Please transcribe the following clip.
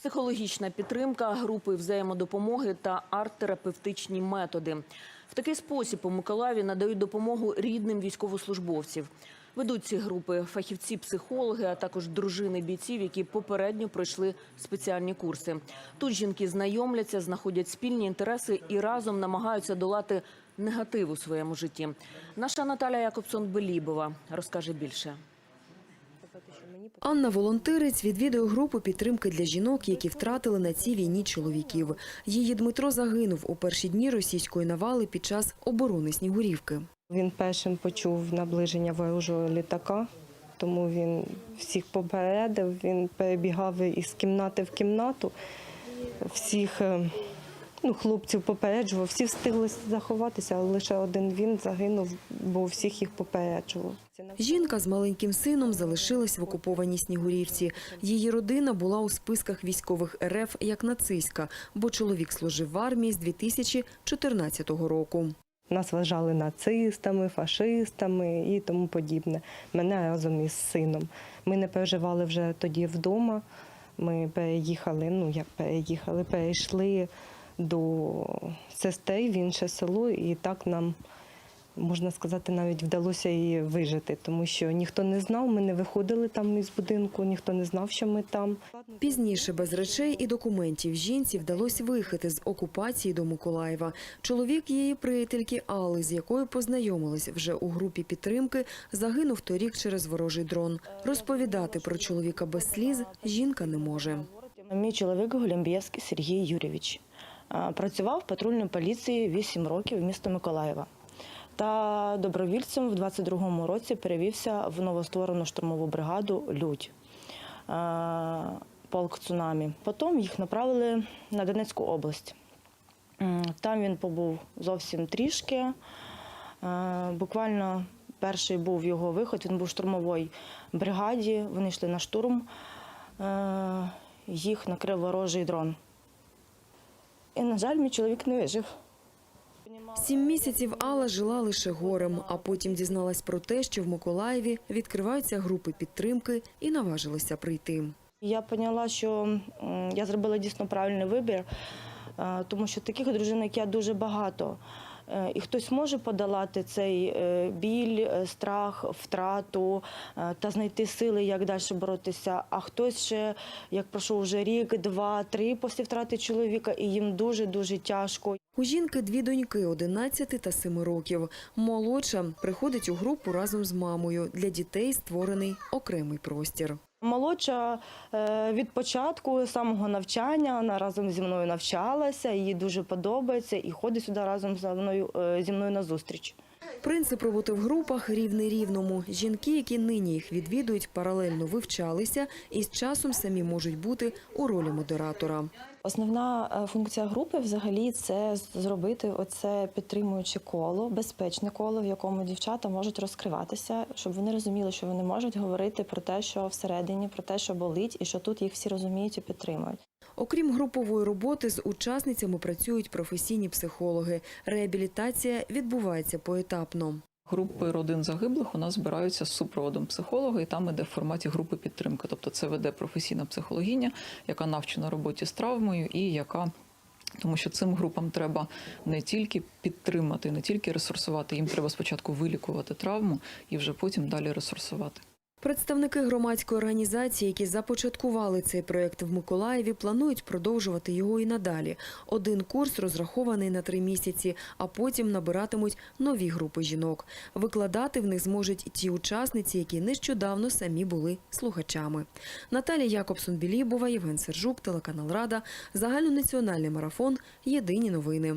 Психологічна підтримка, групи взаємодопомоги та арт-терапевтичні методи. В такий спосіб у Миколаєві надають допомогу рідним військовослужбовців. Ведуть ці групи фахівці-психологи, а також дружини бійців, які попередньо пройшли спеціальні курси. Тут жінки знайомляться, знаходять спільні інтереси і разом намагаються долати негатив у своєму житті. Наша Наталя Якобсон-Белібова розкаже більше. Анна волонтерець відвідує групу підтримки для жінок, які втратили на цій війні чоловіків. Її Дмитро загинув у перші дні російської навали під час оборони Снігурівки. Він першим почув наближення ворожого літака, тому він всіх попередив. Він перебігав із кімнати в кімнату, всіх е, ну, хлопців попереджував, всі встигли заховатися, але лише один він загинув, бо всіх їх попереджував. Жінка з маленьким сином залишилась в окупованій Снігурівці. Її родина була у списках військових РФ як нацистська, бо чоловік служив в армії з 2014 року. Нас вважали нацистами, фашистами і тому подібне. Мене разом із сином. Ми не переживали вже тоді вдома. Ми переїхали, ну як переїхали, перейшли до сестри в інше село, і так нам, можна сказати, навіть вдалося і вижити, тому що ніхто не знав, ми не виходили там із будинку, ніхто не знав, що ми там. Пізніше без речей і документів жінці вдалося виїхати з окупації до Миколаєва. Чоловік її приятельки Алли, з якою познайомилась вже у групі підтримки, загинув торік через ворожий дрон. Розповідати про чоловіка без сліз жінка не може. Мій чоловік Голімбєвський Сергій Юрійович. Працював в патрульній поліції 8 років міста Миколаєва. Та добровільцем в 22-му році перевівся в новостворену штурмову бригаду Людь полк цунамі. Потім їх направили на Донецьку область. Там він побув зовсім трішки. Буквально перший був його виход. Він був в штурмовій бригаді. Вони йшли на штурм. Їх накрив ворожий дрон. І, на жаль, мій чоловік не вижив. Сім місяців Алла жила лише горем, а потім дізналась про те, що в Миколаєві відкриваються групи підтримки і наважилася прийти. Я поняла, що я зробила дійсно правильний вибір, е, тому що таких дружин, як я, дуже багато. Е, І хтось може подолати цей е, біль, е, страх, втрату та знайти сили, як далі боротися. А хтось ще, як пройшов вже рік, два, три після втрати чоловіка, і їм дуже дуже тяжко. У жінки дві доньки 11 та 7 років. Молодша приходить у групу разом з мамою. Для дітей створений окремий простір. Молодша е, від початку самого навчання вона разом зі мною навчалася, їй дуже подобається і ходить сюди разом зі мною е, зі мною на зустріч. Принцип роботи в групах рівний рівному. Жінки, які нині їх відвідують, паралельно вивчалися і з часом самі можуть бути у ролі модератора. Основна е, функція групи взагалі це зробити оце підтримуюче коло, безпечне коло, в якому дівчата можуть розкриватися, щоб вони розуміли, що вони можуть говорити про те, що всередині, про те, що болить, і що тут їх всі розуміють і підтримують. Окрім групової роботи, з учасницями працюють професійні психологи. Реабілітація відбувається поетапно. Групи родин загиблих у нас збираються з супроводом психолога, і там іде в форматі групи підтримки. Тобто це веде професійна психологиня, яка навчена роботі з травмою і яка. Тому що цим групам треба не тільки підтримати, не тільки ресурсувати, їм треба спочатку вилікувати травму і вже потім далі ресурсувати. Представники громадської організації, які започаткували цей проєкт в Миколаєві, планують продовжувати його і надалі. Один курс розрахований на три місяці, а потім набиратимуть нові групи жінок. Викладати в них зможуть ті учасниці, які нещодавно самі були слухачами. Наталія Якобсон-Білібова, Євген Сержук, телеканал Рада, загальнонаціональний марафон. Єдині новини.